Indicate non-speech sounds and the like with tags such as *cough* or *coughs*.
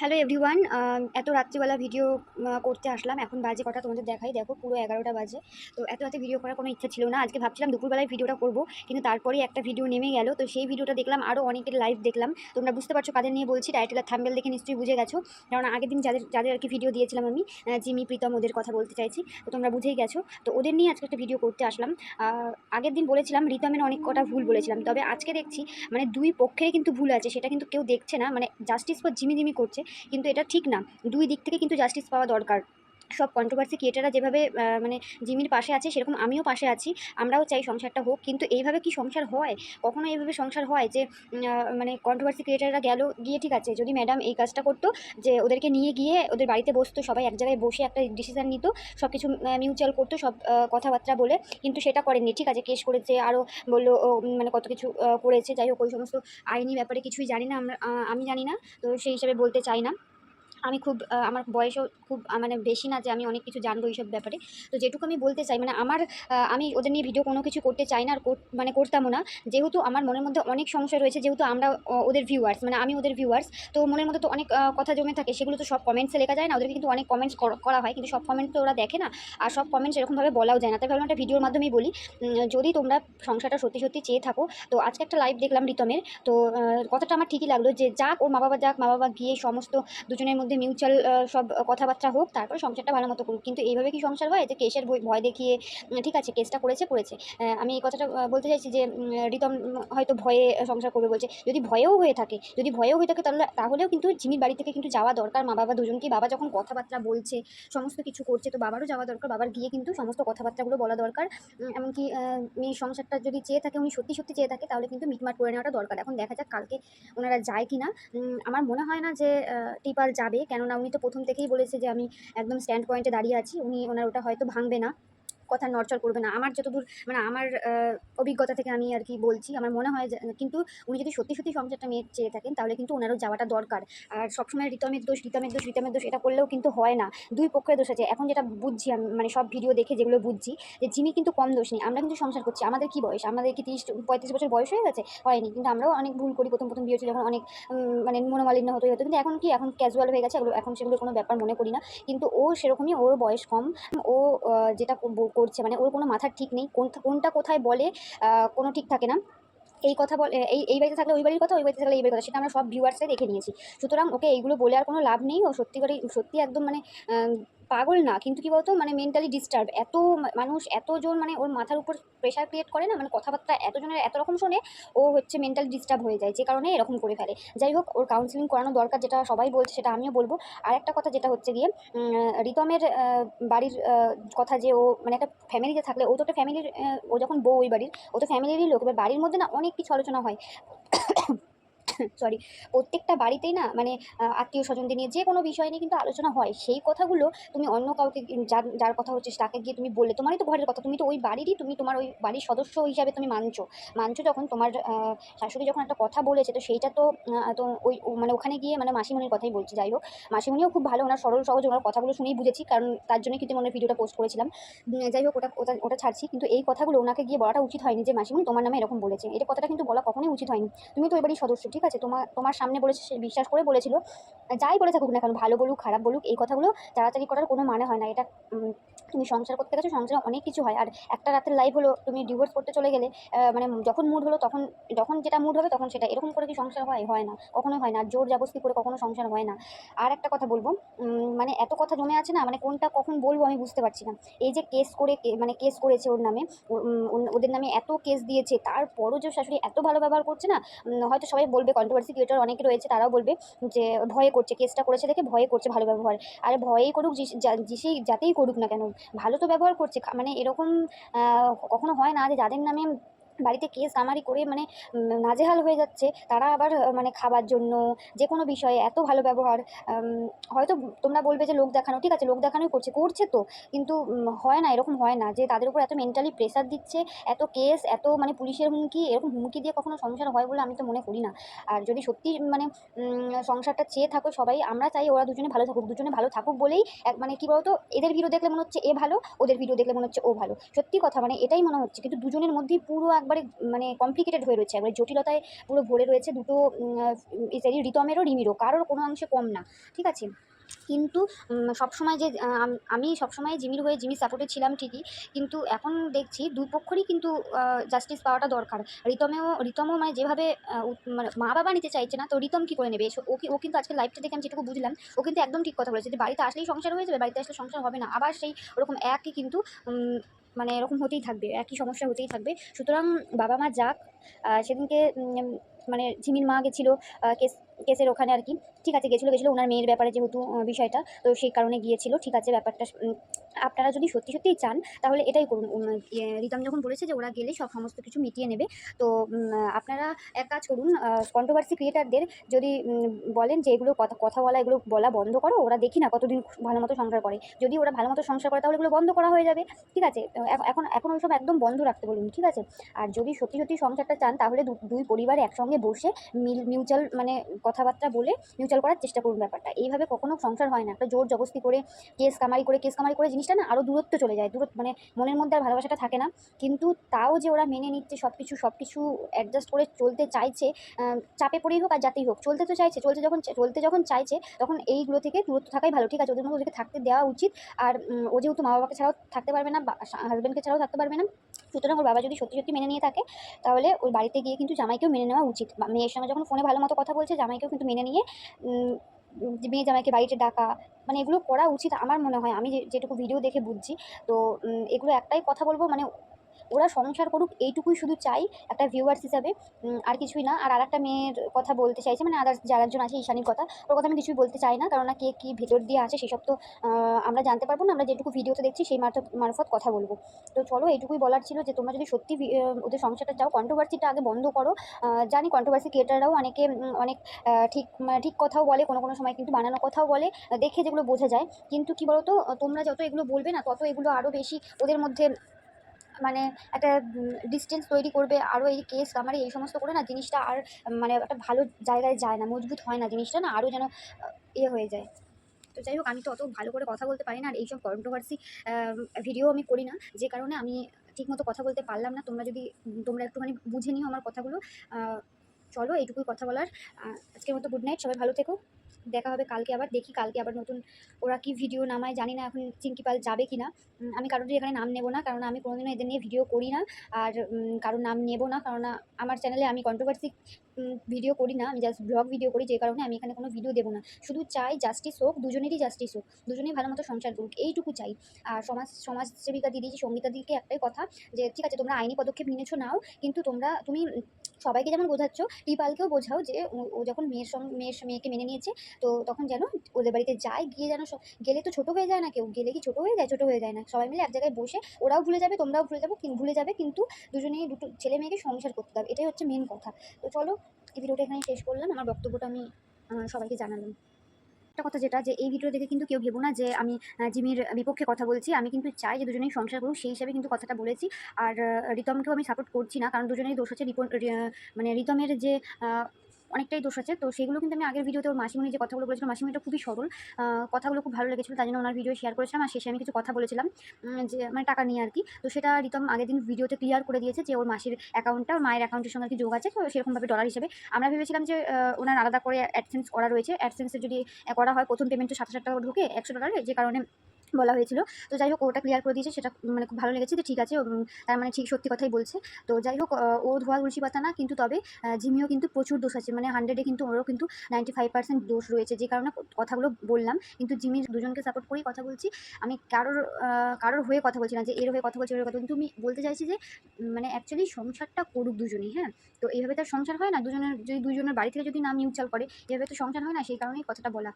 Hello everyone এত রাত্রিবেলা video করতে আসলাম। এখন বাজে কটা তোমাদের দেখাই। দেখো, পুরো এগারোটা বাজে। তো এত রাতে ভিডিও করার কোনো ইচ্ছা ছিল না। আজকে ভাবছিলাম দুপুরবেলায় ভিডিওটা করব, কিন্তু তারপরেই একটা ভিডিও নেমে গেল। তো সেই ভিডিওটা দেখলাম আরও অনেকের লাইভ দেখলাম। তোমরা বুঝতে পারছ কাদের নিয়ে বলছি। টাইটেল আর থাম্বেল দেখে নিশ্চয়ই বুঝে গেছো। কারণ আগের দিন যাদের যাদের আর কি ভিডিও দিয়েছিলাম আমি জিমি, প্রীতম, ওদের কথা বলতে চাইছি। তো তোমরা বুঝেই গেছো। তো ওদের নিয়ে আজকে একটা ভিডিও করতে আসলাম। আগের দিন বলেছিলাম, রিতমের অনেক কটা ভুল বলেছিলাম। তবে আজকে দেখছি মানে দুই পক্ষেরই কিন্তু ভুল আছে। সেটা কিন্তু কেউ দেখছে না। মানে জাস্টিস ফর জিমি জিমি করছে। কিন্তু এটা ঠিক না। দুই দিক থেকে কিন্তু জাস্টিস পাওয়া দরকার। সব কন্ট্রোভার্সি ক্রিয়েটাররা যেভাবে মানে জিমির পাশে আছে সেরকম আমিও পাশে আছি, আমরাও চাই সংসারটা হোক। কিন্তু এইভাবে কি সংসার হয়? কখনো এইভাবে সংসার হয় যে মানে কন্ট্রোভার্সি ক্রিয়েটাররা গেল, গিয়ে ঠিক আছে, যদি ম্যাডাম এই কাজটা করতো, যে ওদেরকে নিয়ে গিয়ে ওদের বাড়িতে বসতো, সবাই এক জায়গায় বসে একটা ডিসিশন নিত সব কিছু মিউচুয়াল করতো, সব কথাবার্তা বলে, কিন্তু সেটা করেননি। ঠিক আছে কেস করেছে আরও বলল মানে কত কিছু করেছে, যাই হোক, ওই সমস্ত আইনি ব্যাপারে কিছুই জানি না আমরা আমি জানি না, তো সেই হিসাবে বলতে চাই না। আমি খুব আমার বয়সও খুব মানে বেশি না যে আমি অনেক কিছু জানব এইসব ব্যাপারে। তো যেটুকু আমি বলতে চাই মানে আমার আমি ওদের নিয়ে ভিডিও কোনো কিছু করতে চাই না আর মানে করতামও না। যেহেতু আমার মনের মধ্যে অনেক সমস্যা রয়েছে, যেহেতু আমরা ওদের ভিউয়ার্স মানে আমি ওদের ভিউয়ার্স তো মনের মধ্যে তো অনেক কথা জমে থাকে, সেগুলো তো সব কমেন্টসে লেখা যায় না, ওদেরকে কিন্তু অনেক কমেন্টস করা হয়, কিন্তু সব কমেন্টস তো ওরা দেখে না, আর সব কমেন্টস এরকমভাবে বলাও যায় না। তাই ভাবলাম একটা ভিডিওর মাধ্যমেই বলি যদি তোমরা সংসারটা সত্যি সত্যি চেয়ে থাকো, তো আজকে একটা লাইভ দেখলাম রিতমের, তো কথাটা আমার ঠিকই লাগল যে যাক, ওর মা বাবা যাক মা বাবা গিয়ে সমস্ত দুজনের মধ্যে মিউচুয়াল সব কথাবার্তা হোক, তারপরে সংসারটা ভালো মতো করুক। কিন্তু এইভাবে কি সংসার হয়? যে কেসের ভয় দেখিয়ে ঠিক আছে, কেসটা করেছে করেছে। আমি এই কথাটা বলতে চাইছি যে রিতম হয়তো ভয়ে সংসার করবে বলছে। যদি ভয়েও হয়ে থাকে, যদি ভয়েও হয়ে থাকে, তাহলে, তাহলেও কিন্তু জিমির বাড়ি থেকে কিন্তু যাওয়া দরকার, মা বাবা দুজনকে। বাবা যখন কথাবার্তা বলছে, সমস্ত কিছু করছে, তো বাবারও যাওয়া দরকার, বাবার গিয়ে কিন্তু সমস্ত কথাবার্তাগুলো বলা দরকার। এমনকি মেয়ের সংসারটা যদি চেয়ে থাকে, উনি সত্যি সত্যি চেয়ে থাকে, তাহলে কিন্তু মিটমাট করে নেওয়াটা দরকার। এখন দেখা যাক কালকে ওনারা যায় কি না আমার মনে হয় না যে টিপার যাবে। কেননা উনি তো প্রথম থেকেই বলেছে যে আমি একদম স্ট্যান্ড পয়েন্টে দাঁড়িয়ে আছি, উনি ওনার ওটা হয়তো ভাঙবে না। কথা নড়চড় করবে না। আমার যতদূর মানে আমার অভিজ্ঞতা থেকে আমি আর কি বলছি, আমার মনে হয় কিন্তু উনি যদি সত্যি সত্যি সংসারটা মেয়ে চেয়ে থাকেন, তাহলে কিন্তু ওনারও যাওয়াটা দরকার। আর সবসময় রিতমের দোষ রিতমের দোষ রিতমের দোষ, এটা করলেও কিন্তু হয় না। দুই পক্ষের দোষ আছে। এখন যেটা বুঝছি আমি মানে সব ভিডিও দেখে যেগুলো বুঝছি, যে জিমি কিন্তু কম দোষ নেই। আমরা কিন্তু সংসার করছি। আমাদের কি বয়স? আমাদের কি তিরিশ, পঁয়ত্রিশ বছর বয়স হয়ে গেছে? হয়নি। কিন্তু আমরাও অনেক ভুল করি। প্রথম প্রথম বিয়ে হচ্ছে যখন অনেক মানে মনোমালিন্য হতে, হতো। কিন্তু এখন কি? এখন ক্যাজুয়াল হয়ে গেছে। এখন সেগুলো কোনো ব্যাপার মনে করি না। কিন্তু ও সেরকমই, ওর বয়স কম। ও যেটা করছে মানে ওর কোনো মাথার ঠিক নেই কোনটা কোথায় বলে কোনো ঠিক থাকে না। এই কথা বলে এই এই বাড়িতে থাকলে ওই বাড়ির কথা, ওই বাড়িতে থাকলে এই বাড়ির কথা, সেটা আমরা সব ভিউয়ার্সে দেখে নিয়েছি। সুতরাং ওকে এইগুলো বলে আর কোনো লাভ নেই, ও সত্যি করে সত্যি একদম মানে পাগল না, কিন্তু কি বলতো মানে মেন্টালি ডিস্টার্ব এত মানুষ, এতজন মানে ওর মাথার উপর প্রেশার ক্রিয়েট করে না মানে কথাবার্তা এতজনের, এত রকম শোনে ও হচ্ছে মেন্টালি ডিস্টার্ব হয়ে যায়, যে কারণে এরকম করে ফেলে। যাই হোক, ওর কাউন্সিলিং করানো দরকার, যেটা সবাই বলছে, সেটা আমিও বলব। আর একটা কথা যেটা হচ্ছে গিয়ে রিতমের বাড়ির কথা যে ও মানে একটা ফ্যামিলিতে থাকলে, ও তো একটা ফ্যামিলির ও যখন বউ ওই বাড়ির, ও তো ফ্যামিলিরই লোক। এবার বাড়ির মধ্যে না অনেক কিছু আলোচনা হয়। *coughs* সরি প্রত্যেকটা বাড়িতেই না মানে আত্মীয় স্বজনদের নিয়ে যে কোনো বিষয় নিয়ে কিন্তু আলোচনা হয়। সেই কথাগুলো তুমি অন্য কাউকে যার যার কথা হচ্ছে তাকে গিয়ে তুমি বললে, তোমারই তো ঘরের কথা। তুমি তো ওই বাড়িরই, তুমি তোমার ওই বাড়ির সদস্য হিসাবে তুমি মানছো। মানছো যখন তোমার শাশুড়ি যখন একটা কথা বলেছে, তো সেইটা তো ওই মানে ওখানে গিয়ে মানে মাসিমণির কথাই বলছি। যাই হোক, মাসিমণিও খুব ভালো, ওনার সরল, সহজ ওনার কথাগুলো শুনেই বুঝেছি, কারণ তার জন্যই কিন্তু মনে ভিডিওটা পোস্ট করেছিলাম। যাই হোক, ওটা ওটা ওটা ছাড়ছি, কিন্তু এই কথাগুলো ওনাকে গিয়ে বলাটা উচিত হয়নি যে, মাসিমণি, তোমার নামে এরকম বলেছে। এটা কথাটা কিন্তু বলা কখনোই উচিত হয়নি। তুমি তো এবারই সদস্য, ঠিক তোমার তোমার সামনে বলেছে, সে বিশ্বাস করে বলেছিল। যাই বলে থাকুক না কেন, ভালো বলুক, খারাপ বলুক, এই কথাগুলো তাড়াতাড়ি করার কোনো মানে হয় না। এটা তুমি সংসার করতে গেছো, সংসারে অনেক কিছু হয়। আর একটা রাতের লাইফ হলো, তুমি ডিভোর্স করতে চলে গেলে মানে যখন মুড হলো, তখন, যখন যেটা মুড হবে, তখন সেটা। এরকম করে কি সংসার হয়? হয় না। কখনোই হয় না। জোর জাবস্তি করে কখনো সংসার হয় না। আর একটা কথা বলব মানে এত কথা জমে আছে না মানে কোনটা কখন বলব আমি বুঝতে পারছি না। এই যে কেস করে মানে কেস করেছে ওর নামে ওদের নামে এত কেস দিয়েছে, তারপরও যে শাশুড়ি এত ভালো ব্যবহার করছে না হয়তো সবাই বলবে কন্ট্রোভার্সি ক্রিয়েটার অনেকে রয়েছে, তারাও বলবে যে ভয়ে করছে কেসটা করেছে দেখে ভয়ে করছে ভালো ব্যবহার। আর ভয়েই করুক যেসেই যাতেই করুক না কেন, ভালো তো ব্যবহার করছে মানে এরকম কখনো হয় না যে যাদের নামে বাড়িতে কেস কামারি করে মানে নাজেহাল হয়ে যাচ্ছে। তারা আবার মানে খাবার জন্য, যে কোনো বিষয়ে এত ভালো ব্যবহার হয়তো তোমরা বলবে যে লোক দেখানো, ঠিক আছে, লোক দেখানোই করছে করছে তো। কিন্তু হয় না, এরকম হয় না যে তাদের উপর এত মেন্টালি প্রেশার দিচ্ছে, এত কেস এত মানে পুলিশের হুমকি, এরকম হুমকি দিয়ে কখনো সংসার হয় বলে আমি তো মনে করি না। আর যদি সত্যি মানে সংসারটা চেয়ে থাকো সবাই, আমরা চাই ওরা দুজনে ভালো থাকুক, দুজনে ভালো থাকুক বলেই, এক মানে কি বলতো, এদের ভিডিও দেখলে মনে হচ্ছে এ ভালো, ওদের ভিডিও দেখলে মনে হচ্ছে ও ভালো। সত্যি কথা মানে এটাই মনে হচ্ছে, কিন্তু দুজনের মধ্যেই পুরো একদম একবারে মানে কমপ্লিকেটেড হয়ে রয়েছে। একবারে জটিলতায় পুরো ভরে রয়েছে দুটো ইত্যাদি রিতমেরও রিমিরও কারোর কোনো অংশে কম না। ঠিক আছে? কিন্তু সবসময় যে আম- সবসময় জিমির হয়ে জিমির সাপোর্টে ছিলাম ঠিকই। কিন্তু এখন দেখছি দুই পক্ষরই কিন্তু জাস্টিস পাওয়াটা দরকার। রিতমেও রিতমও মানে যেভাবে মানে মা বাবা নিতে চাইছে না, তো রিতম কী করে নেবে? ও ও কিন্তু আজকে লাইফটা দেখে আমি যেটুকু বুঝলাম, ও কিন্তু একদম ঠিক কথা বলেছে যে, বাড়িতে আসলেই সংসার হয়ে যাবে, বাড়িতে আসলে সংসার হবে না। আবার সেই ওরকম একই কিন্তু মানে এরকম হতেই থাকবে, একই সমস্যা হতেই থাকবে। সুতরাং বাবা মা যাক সেদিনকে মানে ঝিমির মা গেছিল কেস, কেসের ওখানে আর কি। ঠিক আছে গেছিল গেছিল ওনার মেয়ের ব্যাপারে যেহেতু বিষয়টা তো সেই কারণে গিয়েছিল ঠিক আছে ব্যাপারটা আপনারা যদি সত্যি সত্যিই চান তাহলে এটাই করুন ইয়ে, রিতম যখন বলেছে যে ওরা গেলে সব সমস্ত কিছু মিটিয়ে নেবে তো আপনারা এক কাজ করুন কন্ট্রোভার্সি ক্রিয়েটারদের যদি বলেন যে এগুলো কথা কথা বলা এগুলো বলা বন্ধ করো ওরা দেখি না কতদিন ভালো মতো সংসার করে যদি ওরা ভালো মতো সংসার করে তাহলে এগুলো বন্ধ করা হয়ে যাবে ঠিক আছে এখন এখন ওইসব একদম বন্ধ রাখতে বলুন ঠিক আছে আর যদি সত্যি সত্যি সংসারটা চান তাহলে দুই পরিবার একসঙ্গে বসে মিল মিউচুয়াল মানে কথাবার্তা বলে মিউচুয়াল করার চেষ্টা করুন ব্যাপারটা। এইভাবে কখনো সংসার হয় না। একটা জোর জবস্তি করে, কেস কামারি করে, কেস কামারি করে জিনিসটা না আরও দূরত্ব চলে যায়। দূরত্ব মানে মনের মধ্যে আর ভালোবাসাটা থাকে না। কিন্তু তাও যে ওরা মেনে নিচ্ছে সব কিছু সব কিছু অ্যাডজাস্ট করে চলতে চাইছে চাপে পড়েই হোক আর যাতেই হোক, চলতে তো চাইছে, চলতে যখন চলতে যখন চাইছে, তখন এইগুলো থেকে দূরত্ব থাকাই ভালো। ঠিক আছে, ওদের মধ্যে ওদেরকে থাকতে দেওয়া উচিত। আর ও যেহেতু মা বাবাকে ছাড়াও থাকতে পারবে না হাজব্যান্ডকে ছাড়াও থাকতে পারবে না সুতরাং ওর বাবা যদি সত্যি সত্যি মেনে নিয়ে থাকে, তাহলে ওর বাড়িতে গিয়ে কিন্তু জামাইকেও মেনে নেওয়া উচিত। মেয়ের সঙ্গে যখন ফোনে ভালো মতো কথা বলছে, জামাইকেও কিন্তু মেনে নিয়ে মেয়ে জামাইকে বাড়িতে ডাকা মানে এগুলো করা উচিত আমার মনে হয়। আমি যেটুকু ভিডিও দেখে বুঝছি, তো এগুলো একটাই কথা বলব মানে ওরা সংসার করুক, এইটুকুই শুধু চাই একটা ভিউয়ার্স হিসাবে। আর কিছুই না। আর আরেকটা মেয়ের কথা বলতে চাইছে মানে আদার্স যারা একজন আছে, ঈশানীর কথা, ওর কথা আমি কিছুই বলতে চাই না। কারণ কে কী ভেতর দিয়ে আছে, সেসব তো আমরা জানতে পারব না। আমরা যেটুকু ভিডিওতে দেখছি, সেই মারফত মারফত কথা বলব। তো চলো, এইটুকুই বলার ছিল যে, তোমরা যদি সত্যি ওদের সংসারটা চাও কন্ট্রোভার্সিটা আগে বন্ধ করো। জানি কন্ট্রোভার্সি ক্রিয়েটাররাও অনেকে অনেক ঠিক মানে ঠিক কথাও বলে, কোনো কোনো সময় কিন্তু বানানো কথাও বলে, দেখে যেগুলো বোঝা যায়। কিন্তু কি বলতো, তোমরা যত এগুলো বলবে না, তত এগুলো আরও বেশি ওদের মধ্যে মানে একটা ডিস্টেন্স তৈরি করবে আরও এই কেস আমার এই সমস্ত করে না জিনিসটা আর মানে একটা ভালো জায়গায় যায় না, মজবুত হয় না জিনিসটা না আরও যেন ইয়ে হয়ে যায়। তো যাই হোক, আমি তো অত ভালো করে কথা বলতে পারি না, আর এইসব কন্ট্রোভার্সি ভিডিও আমি করি না, যে কারণে আমি ঠিকমতো কথা বলতে পারলাম না, তোমরা যদি তোমরা একটুখানি বুঝে নিও আমার কথাগুলো চলো, এইটুকুই কথা বলার। আজকের মতো গুড নাইট সবাই ভালো থেকো। দেখা হবে কালকে আবার, দেখি কালকে আবার নতুন ওরা কি ভিডিও নামায়, জানি না এখন চিঙ্কি পাল যাবে কি না আমি কারোরই এখানে নাম নেব না, কারণ আমি কোনোদিনও এদের নিয়ে ভিডিও করি না। আর কারোর নাম নেব না, কারণ আমার চ্যানেলে আমি কন্ট্রোভার্সি ভিডিও করি না। আমি জাস্ট ব্লগ ভিডিও করি, যে কারণে আমি এখানে কোনো ভিডিও দেবো না। শুধু চাই জাস্টিস হোক, দুজনেরই জাস্টিস হোক, দুজনেই ভালো মতো সংসার করুক, এইটুকু চাই। আর সমাজ, সমাজসেবিকা দিদি, সঙ্গীতা দিদিকে একটাই কথা, যে ঠিক আছে, তোমরা আইনি পদক্ষেপ নিয়েছো, নাও। কিন্তু তোমরা, তুমি সবাইকে যেমন বোঝাচ্ছ টিপালকেও বোঝাও যে ও- যখন মেয়ের সঙ্গে মেয়ের মেয়েকে মেনে নিয়েছে, তো তখন যেন ওদের বাড়িতে যায়, গিয়ে যেন গেলে তো ছোটো হয়ে যায় না কেউ, গেলে কি ছোটো হয়ে যায়, ছোটো হয়ে যায় না। সবাই মিলে এক জায়গায় বসে ওরাও ভুলে যাবে, তোমরাও ভুলে যাব ভুলে যাবে, কিন্তু দুজনেই দুটো ছেলে মেয়েকে সংসার করতে হবে, এটাই হচ্ছে মেন কথা। তো চলো, এই ভিডিওটা এখানে শেষ করলাম, আমার বক্তব্যটা আমি সবাইকে জানালাম। একটা কথা যেটা, যে এই ভিডিও দেখে কিন্তু কেউ ভেবো না যে আমি জিমির বিপক্ষে কথা বলছি। আমি কিন্তু চাই যে দুজনেই সংসার করুক, সেই হিসাবে কিন্তু কথাটা বলেছি। আর রিতমকেও আমি সাপোর্ট করছি না, কারণ দুজনেই দোষ হচ্ছে মানে রিতমের যে অনেকটাই দোষ আছে। তো সেগুলো কিন্তু আমি আগের ভিডিওতে ওর মাসিমণি যে কথাগুলো বলেছিলাম মাসিমণিটা খুবই সরল। কথাগুলো খুব ভালো লেগেছিলো, তাই জন্য ওনার ভিডিও শেয়ার করেছিলাম। আর শেষে আমি কিছু কথা বলেছিলাম যে মানে টাকা নিয়ে আর কি। তো সেটা রিতম আগের দিন ভিডিওতে ক্লিয়ার করে দিয়েছে যে ওর মাসির অ্যাকাউন্টটা ওর মায়ের অ্যাকাউন্টের সঙ্গে আর কি যোগ আছে। তো সেরকমভাবে ডলার হিসেবে আমরা ভেবেছিলাম যে ওনার আলাদা করে অ্যাডসেন্স করা রয়েছে। অ্যাডসেন্সে যদি করা হয়, প্রথম পেমেন্ট তো সাত হাজার টাকা ঢুকে একশো ডলারে যে কারণে বলা হয়েছিল। তো যাই হোক, ওটা ক্লিয়ার করে দিয়েছে, সেটা মানে খুব ভালো লেগেছে যে ঠিক আছে তার মানে ঠিক সত্যি কথাই বলছে। তো যাই হোক ও ধোয়া তুলসী পাতা না, কিন্তু তবে জিমিও কিন্তু প্রচুর দোষ আছে। মানে হান্ড্রেডে কিন্তু ওরও কিন্তু নাইনটি ফাইভ পার্সেন্ট দোষ রয়েছে। যে কারণে কথাগুলো বললাম, কিন্তু জিমির দুজনকে সাপোর্ট করেই কথা বলছি। আমি কারোর কারোর হয়ে কথা বলছি না, যে এর হয়ে কথা বলছি, এর কথা কিন্তু আমি বলতে চাইছি যে মানে অ্যাকচুয়ালি সংসারটা করুক দুজনেই হ্যাঁ? তো এইভাবে তার সংসার হয় না? দুজনের, যদি দুজনের বাড়ি থেকে যদি নাম মিউচুয়াল করে, এভাবে তো সংসার হয় না? সেই কারণেই কথাটা বলা।